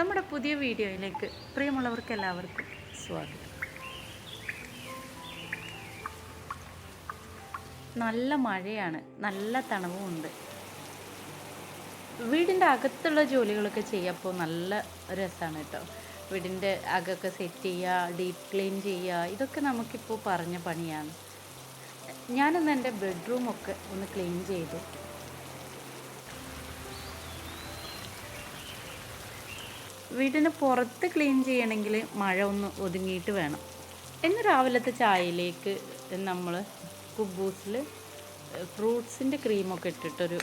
നമ്മുടെ പുതിയ വീഡിയോയിലേക്ക് പ്രിയമുള്ളവർക്ക് എല്ലാവർക്കും സ്വാഗതം. നല്ല മഴയാണ് നല്ല തണുവും ഉണ്ട്. വീടിന്റെ അകത്തുള്ള ജോലികളൊക്കെ ചെയ്യപ്പോൾ നല്ല രസമാണ് കേട്ടോ. വീടിന്റെ അകമൊക്കെ സെറ്റ് ചെയ്യുക ഡീപ്പ് ക്ലീൻ ചെയ്യുക ഇതൊക്കെ നമുക്കിപ്പോൾ പറഞ്ഞ പണിയാണ്. ഞാനൊന്ന് എന്റെ ബെഡ്റൂമൊക്കെ ഒന്ന് ക്ലീൻ ചെയ്തു. വീടിന് പുറത്ത് ക്ലീൻ ചെയ്യണമെങ്കിൽ മഴ ഒന്ന് ഒതുങ്ങിയിട്ട് വേണം. ഇന്ന് രാവിലത്തെ ചായയിലേക്ക് നമ്മൾ കുബൂസിൽ ഫ്രൂട്ട്സിന്റെ ക്രീമൊക്കെ ഇട്ടിട്ടൊരു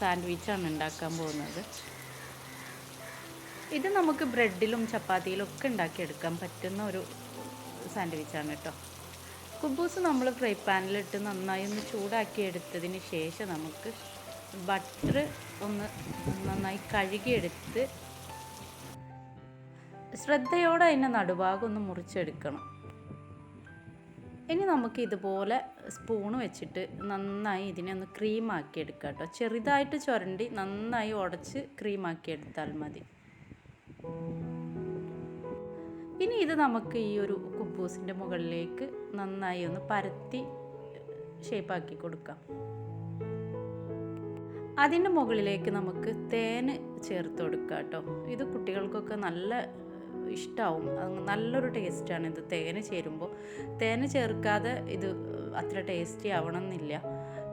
സാൻഡ്വിച്ചാണ് ഉണ്ടാക്കാൻ പോകുന്നത്. ഇത് നമുക്ക് ബ്രെഡിലും ചപ്പാത്തിയിലും ഒക്കെ ഉണ്ടാക്കിയെടുക്കാൻ പറ്റുന്ന ഒരു സാൻഡ്വിച്ചാണ് കേട്ടോ. കുബൂസ് നമ്മൾ ഫ്രൈ പാനിലിട്ട് നന്നായി ഒന്ന് ചൂടാക്കി എടുത്തതിന് ശേഷം നമുക്ക് ബട്ടർ ഒന്ന് നന്നായി കഴുകിയെടുത്ത് ശ്രദ്ധയോടെ അതിന്റെ നടുഭാഗം ഒന്ന് മുറിച്ചെടുക്കണം. ഇനി നമുക്ക് ഇതുപോലെ സ്പൂണ് വെച്ചിട്ട് നന്നായി ഇതിനെ ഒന്ന് ക്രീമാക്കി എടുക്കുക കേട്ടോ. ചെറുതായിട്ട് ചുരണ്ടി നന്നായി ഉടച്ച് ക്രീമാക്കി എടുത്താൽ മതി. ഇനി ഇത് നമുക്ക് ഈ ഒരു കുബൂസിന്റെ മുകളിലേക്ക് നന്നായി ഒന്ന് പരത്തി ഷേപ്പാക്കി കൊടുക്കാം. അതിന്റെ മുകളിലേക്ക് നമുക്ക് തേന് ചേർത്ത് കൊടുക്കാം കേട്ടോ. ഇത് കുട്ടികൾക്കൊക്കെ നല്ല ഇഷ്ടമാവും നല്ലൊരു ടേസ്റ്റാണ് ഇത്. തേന് ചേരുമ്പോൾ തേന് ചേർക്കാതെ ഇത് അത്ര ടേസ്റ്റി ആവണം എന്നില്ല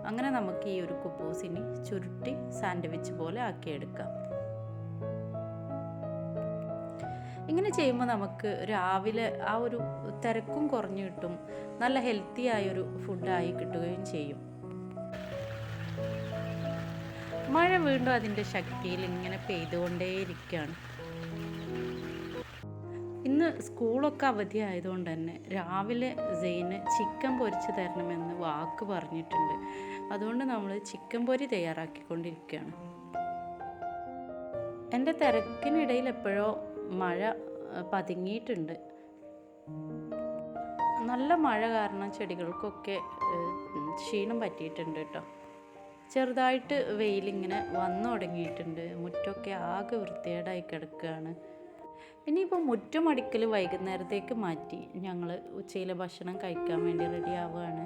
അങ്ങനെ നമുക്ക് ഈ ഒരു കുപ്പൂസിനി ചുരുട്ടി സാൻഡ്വിച്ച് പോലെ ആക്കിയെടുക്കാം. ഇങ്ങനെ ചെയ്യുമ്പോൾ നമുക്ക് രാവിലെ ആ ഒരു തിരക്കും കുറഞ്ഞു കിട്ടും. നല്ല ഹെൽത്തി ആയൊരു ഫുഡായി കിട്ടുകയും ചെയ്യും. മഴ വീണ്ടും അതിന്റെ ശക്തിയിൽ ഇങ്ങനെ പെയ്തുകൊണ്ടേയിരിക്കുകയാണ്. ഇന്ന് സ്കൂളൊക്കെ അവധി ആയതുകൊണ്ട് തന്നെ രാവിലെ സെയിന് ചിക്കൻ പൊരിച്ച് തരണമെന്ന് വാക്ക് പറഞ്ഞിട്ടുണ്ട്. അതുകൊണ്ട് നമ്മൾ ചിക്കൻ പൊരി തയ്യാറാക്കിക്കൊണ്ടിരിക്കുകയാണ്. എന്റെ തിരക്കിനിടയിൽ എപ്പോഴോ മഴ പതുങ്ങിയിട്ടുണ്ട്. നല്ല മഴ കാരണം ചെടികൾക്കൊക്കെ ക്ഷീണം പറ്റിയിട്ടുണ്ട് കേട്ടോ. ചെറുതായിട്ട് വെയിലിങ്ങനെ വന്നു തുടങ്ങിയിട്ടുണ്ട്. മുറ്റമൊക്കെ ആകെ വൃത്തികേടായി കിടക്കുകയാണ്. ഇനിയിപ്പോൾ മുറ്റം അടിക്കൽ വൈകുന്നേരത്തേക്ക് മാറ്റി ഞങ്ങൾ ഉച്ചയിലെ ഭക്ഷണം കഴിക്കാൻ വേണ്ടി റെഡി ആവുകയാണ്.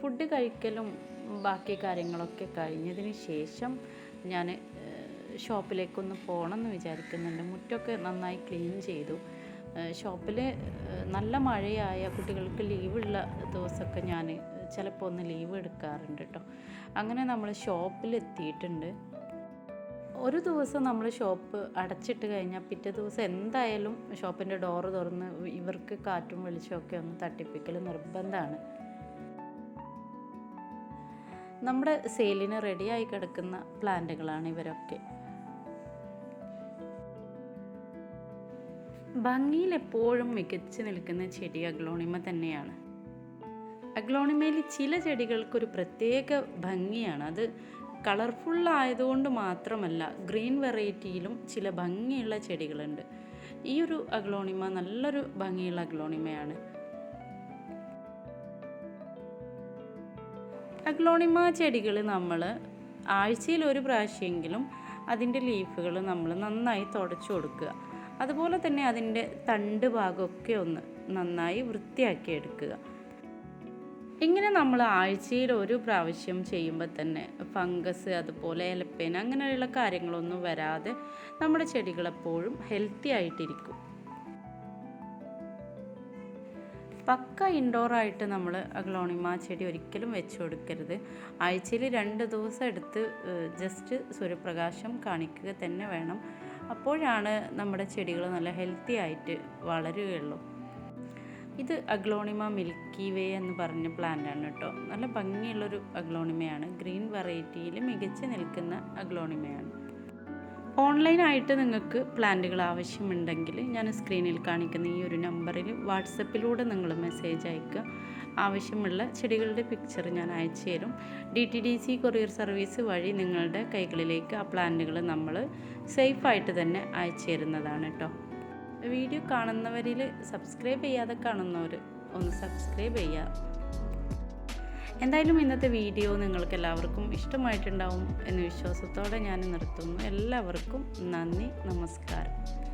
ഫുഡ് കഴിക്കലും ബാക്കി കാര്യങ്ങളൊക്കെ കഴിഞ്ഞതിന് ശേഷം ഞാൻ ഷോപ്പിലേക്കൊന്ന് പോകണം എന്ന് വിചാരിക്കുന്നുണ്ട്. മുറ്റമൊക്കെ നന്നായി ക്ലീൻ ചെയ്തു. ഷോപ്പിൽ നല്ല മഴയായ കുട്ടികൾക്ക് ലീവുള്ള ദിവസമൊക്കെ ഞാൻ ചിലപ്പോൾ ഒന്ന് ലീവ് എടുക്കാറുണ്ട് കേട്ടോ അങ്ങനെ നമ്മൾ ഷോപ്പിൽ എത്തിയിട്ടുണ്ട് ഒരു ദിവസം നമ്മൾ ഷോപ്പ് അടച്ചിട്ട് കഴിഞ്ഞാൽ പിറ്റേ ദിവസം എന്തായാലും ഷോപ്പിന്റെ ഡോറ് തുറന്ന് ഇവർക്ക് കാറ്റും വെളിച്ചമൊക്കെ ഒന്ന് തട്ടിപ്പിക്കൽ നിർബന്ധമാണ് നമ്മുടെ സെയിലിന് റെഡിയായി കിടക്കുന്ന പ്ലാന്റുകളാണ് ഇവരൊക്കെ. ഭംഗിയിൽ എപ്പോഴും മികച്ചു നിൽക്കുന്ന ചെടി അഗ്ലോണിമ തന്നെയാണ്. അഗ്ലോണിമയിൽ ചില ചെടികൾക്കൊരു പ്രത്യേക ഭംഗിയാണ്. അത് കളർഫുൾ ആയതുകൊണ്ട് മാത്രമല്ല ഗ്രീൻ വെറൈറ്റിയിലും ചില ഭംഗിയുള്ള ചെടികളുണ്ട്. ഈ ഒരു അഗ്ലോണിമ നല്ലൊരു ഭംഗിയുള്ള അഗ്ലോണിമയാണ്. അഗ്ലോണിമ ചെടികൾ നമ്മൾ ആഴ്ചയിൽ ഒരു പ്രാവശ്യമെങ്കിലും അതിന്റെ ലീഫുകൾ നമ്മൾ നന്നായി തുടച്ചു കൊടുക്കുക. അതുപോലെ തന്നെ അതിന്റെ തണ്ട് ഭാഗമൊക്കെ ഒന്ന് നന്നായി വൃത്തിയാക്കി എടുക്കുക. ഇങ്ങനെ നമ്മൾ ആഴ്ചയിൽ ഒരു പ്രാവശ്യം ചെയ്യുമ്പോൾ തന്നെ ഫംഗസ് അതുപോലെ എലപ്പേന അങ്ങനെയുള്ള കാര്യങ്ങളൊന്നും വരാതെ നമ്മുടെ ചെടികളെപ്പോഴും ഹെൽത്തി ആയിട്ടിരിക്കും. പക്ക ഇൻഡോറായിട്ട് നമ്മൾ അഗ്ലോണിമ ചെടി ഒരിക്കലും വെച്ച് കൊടുക്കരുത്. ആഴ്ചയിൽ രണ്ട് ദിവസം എടുത്ത് ജസ്റ്റ് സൂര്യപ്രകാശം കാണിക്കുക തന്നെ വേണം. അപ്പോഴാണ് നമ്മുടെ ചെടികൾ നല്ല ഹെൽത്തി ആയിട്ട് വളരുകയുള്ളൂ. ഇത് അഗ്ലോണിമ മിൽക്കി വേ എന്ന് പറഞ്ഞ പ്ലാന്റ് ആണ് കേട്ടോ. നല്ല ഭംഗിയുള്ളൊരു അഗ്ലോണിമയാണ് ഗ്രീൻ വെറൈറ്റിയിൽ മികച്ച് നിൽക്കുന്ന അഗ്ലോണിമയാണ് ഓൺലൈനായിട്ട് നിങ്ങൾക്ക് പ്ലാന്റുകൾ ആവശ്യമുണ്ടെങ്കിൽ ഞാൻ സ്ക്രീനിൽ കാണിക്കുന്ന ഈ ഒരു നമ്പറിൽ വാട്സപ്പിലൂടെ നിങ്ങൾ മെസ്സേജ് അയക്കുക. ആവശ്യമുള്ള ചെടികളുടെ പിക്ചർ ഞാൻ അയച്ചു തരും. D T D C courier service വഴി നിങ്ങളുടെ കൈകളിലേക്ക് ആ പ്ലാന്റുകൾ നമ്മൾ സേഫായിട്ട് തന്നെ അയച്ചു തരുന്നതാണ് കേട്ടോ വീഡിയോ കാണുന്നവരിൽ സബ്സ്ക്രൈബ് ചെയ്യാതെ കാണുന്നവർ ഒന്ന് സബ്സ്ക്രൈബ് ചെയ്യുക. എന്തായാലും ഇന്നത്തെ വീഡിയോ നിങ്ങൾക്ക് എല്ലാവർക്കും ഇഷ്ടമായിട്ടുണ്ടാവും എന്ന വിശ്വാസത്തോടെ ഞാൻ നിർത്തുന്നു. എല്ലാവർക്കും നന്ദി നമസ്കാരം.